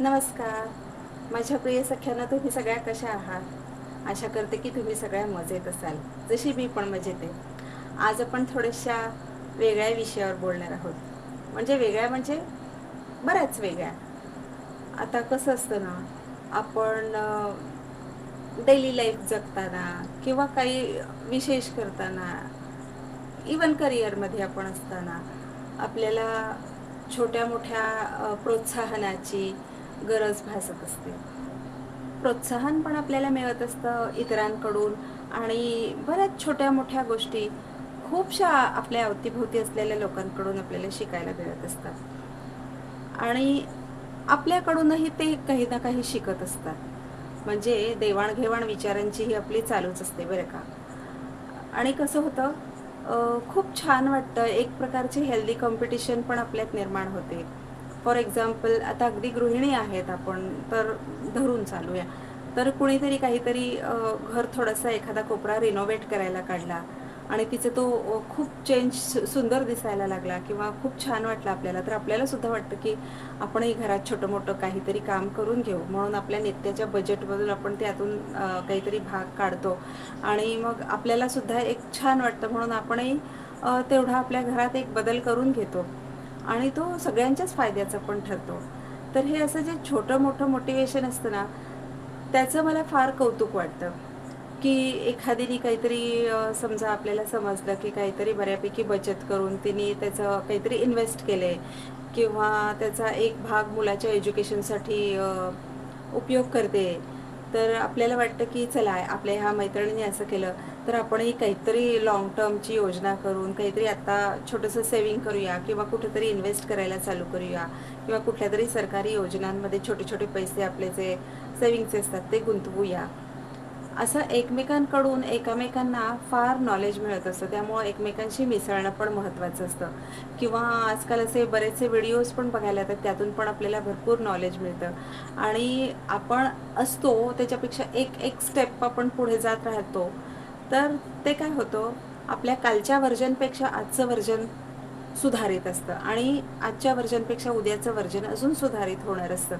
नमस्कार. माझ्या प्रिय सख्यांना तुम्ही सगळ्या कशा आहात? आशा करते की तुम्ही सगळ्या मजेत असाल. जशी मी पण मजेत आहे. आज आपण थोड्याशा वेगळ्या विषयावर बोलणार आहोत. म्हणजे वेगळ्या म्हणजे बऱ्याच वेगळ्या. आता कसं असतं ना आपण डेली लाईफ जगताना किंवा काही विशेष करताना इवन करिअरमध्ये आपण असताना आपल्याला छोट्या मोठ्या प्रोत्साहनाची गरज भासत असते. प्रोत्साहन पण आपल्याला मिळत असतं इतरांकडून आणि बऱ्याच छोट्या मोठ्या गोष्टी खूपशा आपल्या अवतीभोवती असलेल्या लोकांकडून आपल्याला शिकायला मिळत असतात. आणि आपल्याकडूनही ते काही ना काही शिकत असतात. म्हणजे देवाणघेवाण विचारांची ही आपली चालूच असते बरं का. आणि कसं होतं खूप छान वाटतं. एक प्रकारची हेल्दी कॉम्पिटिशन पण आपल्यात निर्माण होते. फॉर एक्झाम्पल आता अगदी गृहिणी आहेत आपण तर धरून चालूया. तर कुणीतरी काहीतरी घर थोडासा एखादा कोपरा रिनोव्हेट करायला काढला आणि तिचे तो खूप चेंज सुंदर दिसायला लागला किंवा खूप छान वाटलं आपल्याला तर आपल्याला सुद्धा वाटतं की आपणही घरात छोटं मोठं काहीतरी काम करून घेऊ. म्हणून आपल्या नित्याच्या बजेटमधून आपण त्यातून काहीतरी भाग काढतो. आणि मग आपल्याला सुद्धा एक छान वाटतं म्हणून आपणही तेवढा आपल्या घरात एक बदल करून घेतो. आणि तो सगळ्यांच्याच फायद्याचा पण ठरतो. तर हे असं जे छोटं मोठं मोटिवेशन असतं ना त्याचं मला फार कौतुक वाटतं. की एखादीने काहीतरी समजा आपल्याला समजलं की काहीतरी बऱ्यापैकी बचत करून तिने त्याचं काहीतरी इन्व्हेस्ट केलं आहे किंवा त्याचा एक भाग मुलाच्या एज्युकेशनसाठी उपयोग करते तर आपल्याला वाटतं की चला आपल्या ह्या मैत्रिणीने असं केलं. तर आपणही काहीतरी लॉंग टर्मची योजना करून काहीतरी आता छोटंसं सेविंग करूया किंवा कुठेतरी इन्व्हेस्ट करायला चालू करूया किंवा कुठल्या तरी सरकारी योजनांमध्ये छोटे छोटे पैसे आपले जे सेविंगचे असतात ते गुंतवूया. असं एकमेकांकडून एकामेकांना फार नॉलेज मिळत असतं. त्यामुळं एकमेकांशी मिसळणं पण महत्त्वाचं असतं. किंवा आजकाल असे बरेचसे व्हिडिओज पण बघायला येतात त्यातून पण आपल्याला भरपूर नॉलेज मिळतं. आणि आपण असतो त्याच्यापेक्षा एक एक स्टेप आपण पुढे जात राहतो. तर ते काय होतं आपल्या कालच्या व्हर्जनपेक्षा आजचं व्हर्जन सुधारित असतं आणि आजच्या व्हर्जनपेक्षा उद्याचं व्हर्जन अजून सुधारित होणार असतं.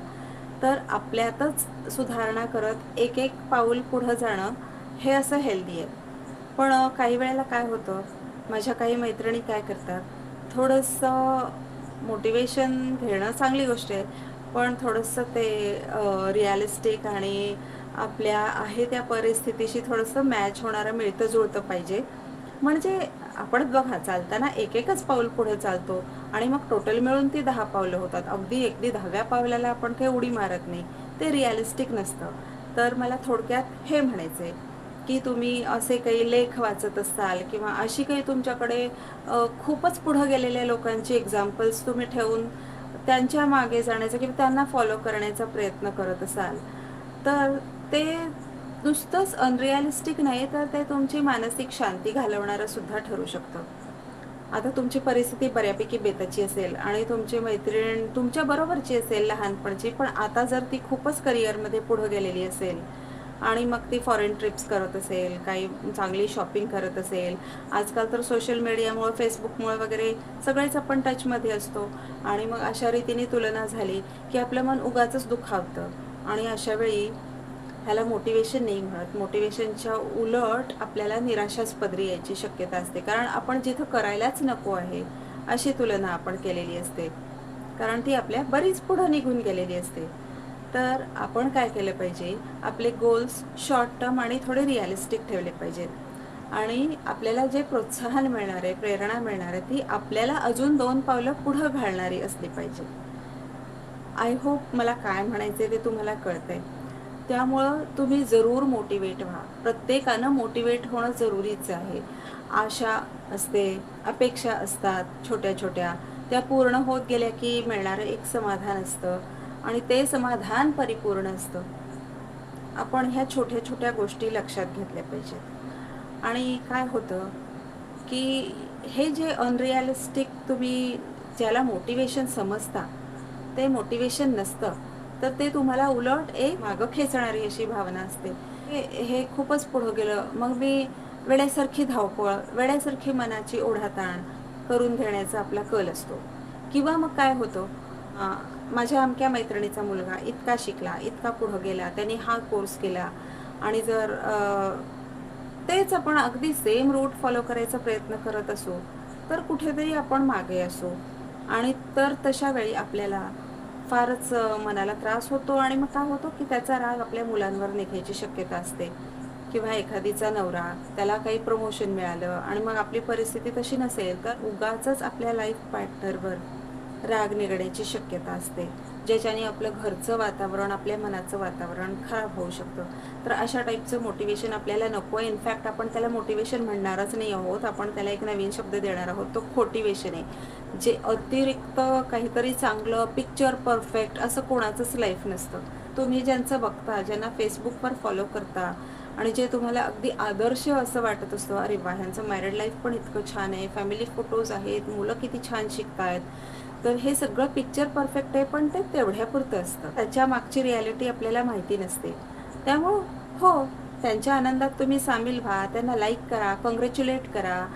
तर आपल्यातच सुधारणा करत एक एक पाऊल पुढं जाणं हे असं हेल्दी आहे. पण काही वेळेला काय होतं माझ्या काही मैत्रिणी काय करतात थोडंसं मोटिवेशन घेणं चांगली गोष्ट आहे पण थोडंसं ते रिॲलिस्टिक आणि आपल्या आहे त्या परिस्थितीशी थोडंसं मॅच होणारं मिळतं जुळतं पाहिजे. म्हणजे आपण बघा चालताना एक एकच पाऊल पुढे चालतो आणि मग टोटल मिळून ती दहा पावलं होतात. अगदी अगदी दहाव्या पावलाला आपण काही उडी मारत नाही. ते रिअलिस्टिक नसतं. तर मला थोडक्यात हे म्हणायचं आहे की तुम्ही असे काही लेख वाचत असाल किंवा अशी काही तुमच्याकडे खूपच पुढं गेलेल्या लोकांची एक्झाम्पल्स तुम्ही ठेवून त्यांच्या मागे जाण्याचा किंवा त्यांना फॉलो करण्याचा प्रयत्न करत असाल तर ते नुसतंच अनरिअलिस्टिक नाही तर ते तुमची मानसिक शांती घालवणारं सुद्धा ठरू शकतं. आता तुमची परिस्थिती बऱ्यापैकी बेताची असेल आणि तुमची मैत्रीण तुमच्या बरोबरची असेल लहानपणची पण आता जर ती खूपच करिअरमध्ये पुढं गेलेली असेल आणि मग ती फॉरेन ट्रिप्स करत असेल काही चांगली शॉपिंग करत असेल आजकाल तर सोशल मीडियामुळं फेसबुकमुळे वगैरे सगळेच आपण टचमध्ये असतो आणि मग अशा रीतीने तुलना झाली की आपलं मन उगाच दुखावतं. आणि अशावेळी ह्याला मोटिवेशन नाही म्हणत. मोटिवेशनच्या उलट आपल्याला निराशाच पदरी यायची शक्यता असते. कारण आपण जिथं करायलाच नको आहे अशी तुलना आपण केलेली असते. कारण ती आपल्या बरीच पुढं निघून गेलेली असते. तर आपण काय केलं पाहिजे? आपले गोल्स शॉर्ट टर्म आणि थोडे रिअलिस्टिक ठेवले पाहिजेत. आणि आपल्याला जे प्रोत्साहन मिळणार आहे प्रेरणा मिळणार आहे ती आपल्याला अजून दोन पावलं पुढं घालणारी असली पाहिजे. आय होप मला काय म्हणायचे ते तुम्हाला कळतंय. त्यामुळं तुम्ही जरूर मोटिवेट व्हा. प्रत्येकानं मोटिवेट होणं जरुरीचं आहे. आशा असते अपेक्षा असतात छोट्या छोट्या. त्या पूर्ण होत गेल्या की मिळणारं एक समाधान असतं आणि ते समाधान परिपूर्ण असतं. आपण ह्या छोट्या छोट्या गोष्टी लक्षात घेतल्या पाहिजेत. आणि काय होतं की हे जे अनरिअलिस्टिक तुम्ही ज्याला मोटिवेशन समजता ते मोटिवेशन नसतं. तर ते तुम्हाला उलट एक मागं खेचणारी अशी भावना असते. हे हे खूपच पुढं गेलं. मग मी वेड्यासारखी धावपळ वेड्यासारखी मनाची ओढाताण करून घेण्याचा आपला कल असतो. किंवा मग काय होतं? माझ्या अमक्या मैत्रिणीचा मुलगा इतका शिकला इतका पुढं गेला त्याने हा कोर्स केला. आणि जर तेच आपण अगदी सेम रूट फॉलो करायचा प्रयत्न करत असू तर कुठेतरी आपण मागे असू. आणि तर तशा वेळी आपल्याला फारच मनाला त्रास होतो आणि मग काय होतो की त्याचा राग आपल्या मुलांवर निघायची शक्यता असते. किंवा एखादीचा नवरा त्याला काही प्रमोशन मिळालं आणि मग आपली परिस्थिती तशी नसेल तर उगाच आपल्या लाईफ पार्टनरवर राग निघण्याची शक्यता असते. ज्याच्याने आपलं घरचं वातावरण आपल्या मनाचं वातावरण खराब होऊ शकतं. तर अशा टाईपचं मोटिवेशन आपल्याला नको. आहे इनफॅक्ट आपण त्याला मोटिवेशन म्हणणारच नाही आहोत. आपण त्याला एक नवीन शब्द देणार आहोत. तो खोटिवेशन आहे. जे अतिरिक्त काहीतरी चांगलं पिक्चर परफेक्ट असं कोणाचंच लाईफ नसतं. तुम्ही ज्यांचं बघता ज्यांना फेसबुकवर फॉलो करता आणि जे तुम्हाला अगदी आदर्श असं वाटत असतं अरे वा ह्यांचं मॅरिड लाईफ पण इतकं छान आहे. फॅमिली फोटोज आहेत. मुलं किती छान शिकतायत. तर हे सगळं पिक्चर परफेक्ट आहे पण ते तेवढ्यापुरतं असतं. त्याच्या मागची रियालिटी आपल्याला माहिती नसते. त्यामुळं हो त्यांच्या आनंदात तुम्ही सामील व्हा त्यांना लाईक करा कॉंग्रॅच्युलेट करा.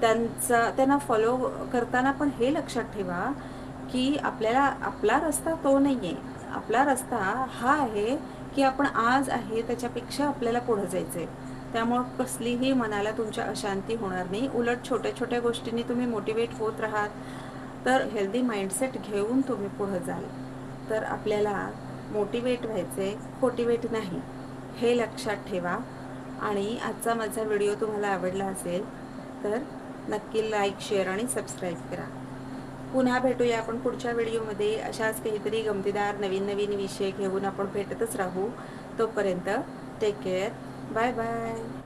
त्यांचा त्यांना फॉलो करताना पण हे लक्षात ठेवा की आपल्याला आपला रस्ता तो नाही आहे आपला रस्ता हा आहे की आपण आज आहे त्याच्यापेक्षा आपल्याला पुढं जायचं आहे त्यामुळं कसलीही मनाला तुमच्या अशांती होणार नाही. उलट छोट्या छोट्या गोष्टींनी तुम्ही मोटिवेट होत राहात. तर हेल्दी माइंडसेट घेऊन तुम्ही पुढं जाल. तर आपल्याला मोटिवेट व्हायचे खोटिवेट नाही हे लक्षात ठेवा. आणि आजचा माझा व्हिडिओ तुम्हाला आवडला असेल तर नक्की लाईक शेअर आणि सबस्क्राईब करा. पुन्हा भेटूया आपण पुढच्या व्हिडिओमध्ये अशाच काहीतरी गमतीदार नवीन नवीन विषय घेऊन आपण भेटतच राहू. तोपर्यंत टेक केअर बाय बाय